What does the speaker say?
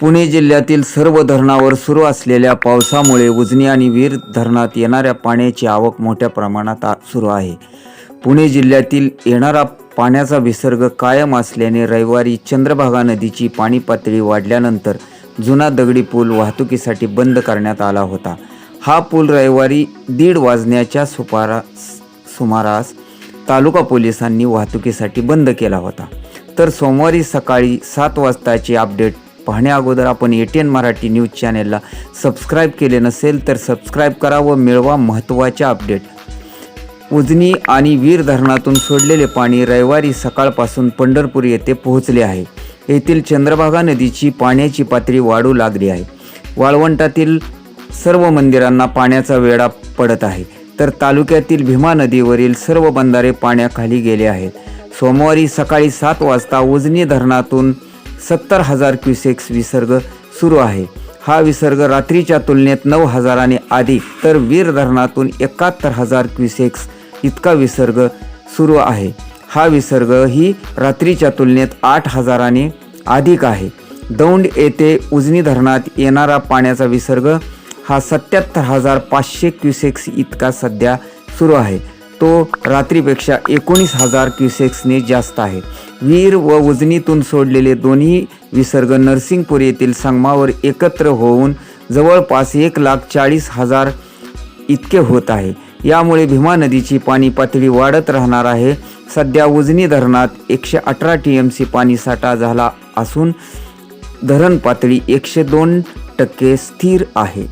पुणे जिल्ह्यातील सर्व धरणावर सुरू असलेल्या पावसामुळे उजनी आणि वीर धरणात येणाऱ्या पाण्याची आवक मोठ्या प्रमाणात आ- सुरू आहे. पुणे जिल्ह्यातील येणारा पाण्याचा विसर्ग कायम असल्याने रविवारी चंद्रभागा नदीची पाणी पातळी वाढल्यानंतर जुना दगडी पूल वाहतुकीसाठी बंद करण्यात आला होता. हा पूल रविवारी दीड वाजण्याच्या सुपारा सुमारास तालुका पोलिसांनी वाहतुकीसाठी बंद केला होता. तर सोमवारी सकाळी सात वाजताची अपडेट पाहण्याअगोदर आपण A T N Marathi news चॅनेलला सबस्क्राईब केले नसेल तर सबस्क्राईब करा व मिळवा महत्त्वाच्या अपडेट. उजनी आणि वीर धरणातून सोडलेले पाणी रविवारी सकाळपासून पंढरपूर येथे पोहोचले आहे. येथील चंद्रभागा नदीची पाण्याची पातळी वाढू लागली आहे. वाळवंटातील सर्व मंदिरांना पाण्याचा वेढा पडत आहे. तर तालुक्यातील भीमा नदीवरील सर्व बंधारे पाण्याखाली गेले आहेत. सोमवारी सकाळी सात वाजता उजनी धरणातून सत्तर हजार क्युसेक्स विसर्ग सुरू आहे. हा विसर्ग रात्रीच्या तुलनेत नऊ हजाराने अधिक तर वीर धरणातून एकाहत्तर हजार क्युसेक्स इतका विसर्ग सुरू आहे. हा विसर्ग ही रात्रीच्या तुलनेत आठ हजाराने अधिक आहे. दौंड येथे उजनी धरणात येणारा पाण्याचा विसर्ग हा सत्याहत्तर हजार पाचशे क्युसेक्स इतका सध्या सुरू आहे. तो रात्रीपेक्षा एकोणीस हजार क्युसेक्सने जास्त आहे. वीर व उजनीतून सोडलेले दोन्ही विसर्ग नरसिंगपूर येथील संगमावर एकत्र होऊन जवळपास एक लाख चाळीस हजार इतके होत आहे. यामुळे भीमा नदीची पाणी पातळी वाढत राहणार आहे. सध्या उजनी धरणात एकशे अठरा टी एम सी पाणीसाठा झाला असून धरण पातळी एकशे दोन टक्के स्थिर आहे.